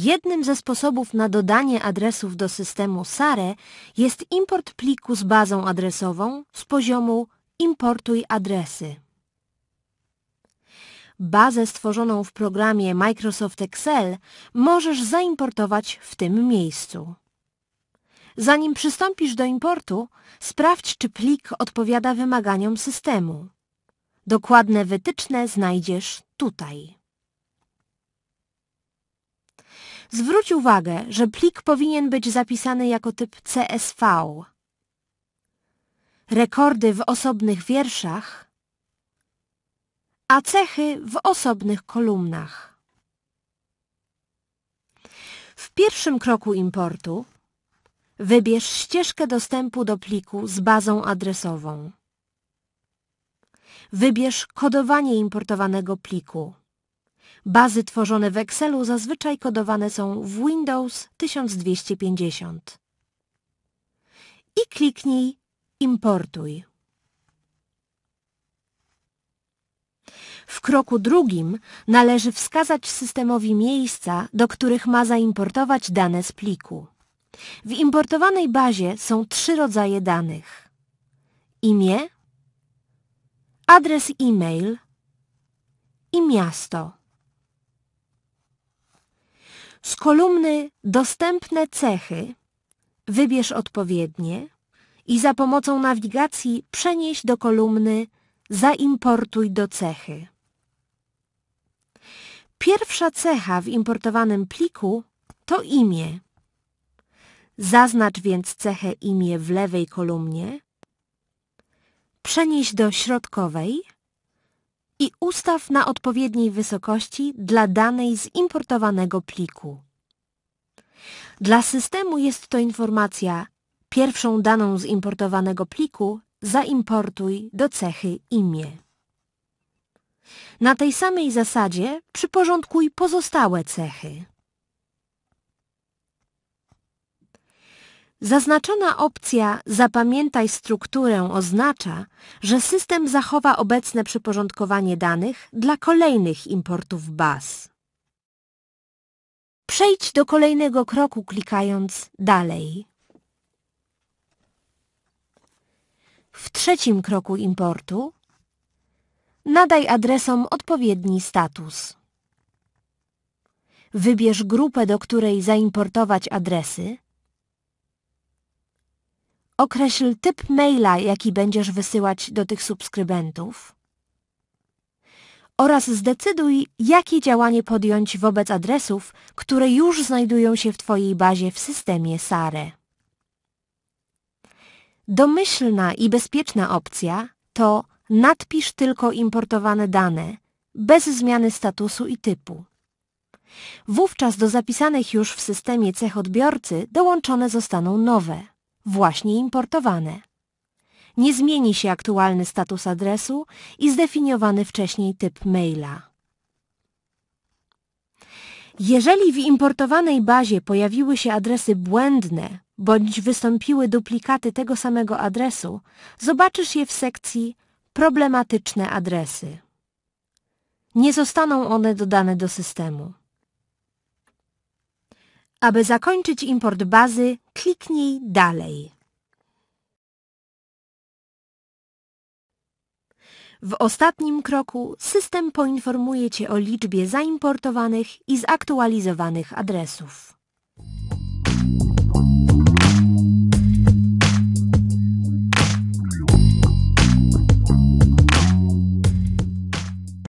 Jednym ze sposobów na dodanie adresów do systemu SARE jest import pliku z bazą adresową z poziomu Importuj adresy. Bazę stworzoną w programie Microsoft Excel możesz zaimportować w tym miejscu. Zanim przystąpisz do importu, sprawdź, czy plik odpowiada wymaganiom systemu. Dokładne wytyczne znajdziesz tutaj. Zwróć uwagę, że plik powinien być zapisany jako typ CSV. Rekordy w osobnych wierszach, a cechy w osobnych kolumnach. W pierwszym kroku importu wybierz ścieżkę dostępu do pliku z bazą adresową. Wybierz kodowanie importowanego pliku. Bazy tworzone w Excelu zazwyczaj kodowane są w Windows 1250. I kliknij Importuj. W kroku drugim należy wskazać systemowi miejsca, do których ma zaimportować dane z pliku. W importowanej bazie są trzy rodzaje danych. Imię, adres e-mail i miasto. Z kolumny Dostępne cechy wybierz odpowiednie i za pomocą nawigacji przenieś do kolumny Zaimportuj do cechy. Pierwsza cecha w importowanym pliku to imię. Zaznacz więc cechę imię w lewej kolumnie, przenieś do środkowej i ustaw na odpowiedniej wysokości dla danej z importowanego pliku. Dla systemu jest to informacja pierwszą daną z importowanego pliku zaimportuj do cechy imię. Na tej samej zasadzie przyporządkuj pozostałe cechy. Zaznaczona opcja Zapamiętaj strukturę oznacza, że system zachowa obecne przyporządkowanie danych dla kolejnych importów baz. Przejdź do kolejnego kroku klikając Dalej. W trzecim kroku importu nadaj adresom odpowiedni status. Wybierz grupę, do której zaimportować adresy. Określ typ maila, jaki będziesz wysyłać do tych subskrybentów oraz zdecyduj, jakie działanie podjąć wobec adresów, które już znajdują się w Twojej bazie w systemie SARE. Domyślna i bezpieczna opcja to nadpisz tylko importowane dane, bez zmiany statusu i typu. Wówczas do zapisanych już w systemie cech odbiorcy dołączone zostaną nowe, właśnie importowane. Nie zmieni się aktualny status adresu i zdefiniowany wcześniej typ maila. Jeżeli w importowanej bazie pojawiły się adresy błędne bądź wystąpiły duplikaty tego samego adresu, zobaczysz je w sekcji Problematyczne adresy. Nie zostaną one dodane do systemu. Aby zakończyć import bazy, kliknij Dalej. W ostatnim kroku system poinformuje Cię o liczbie zaimportowanych i zaktualizowanych adresów.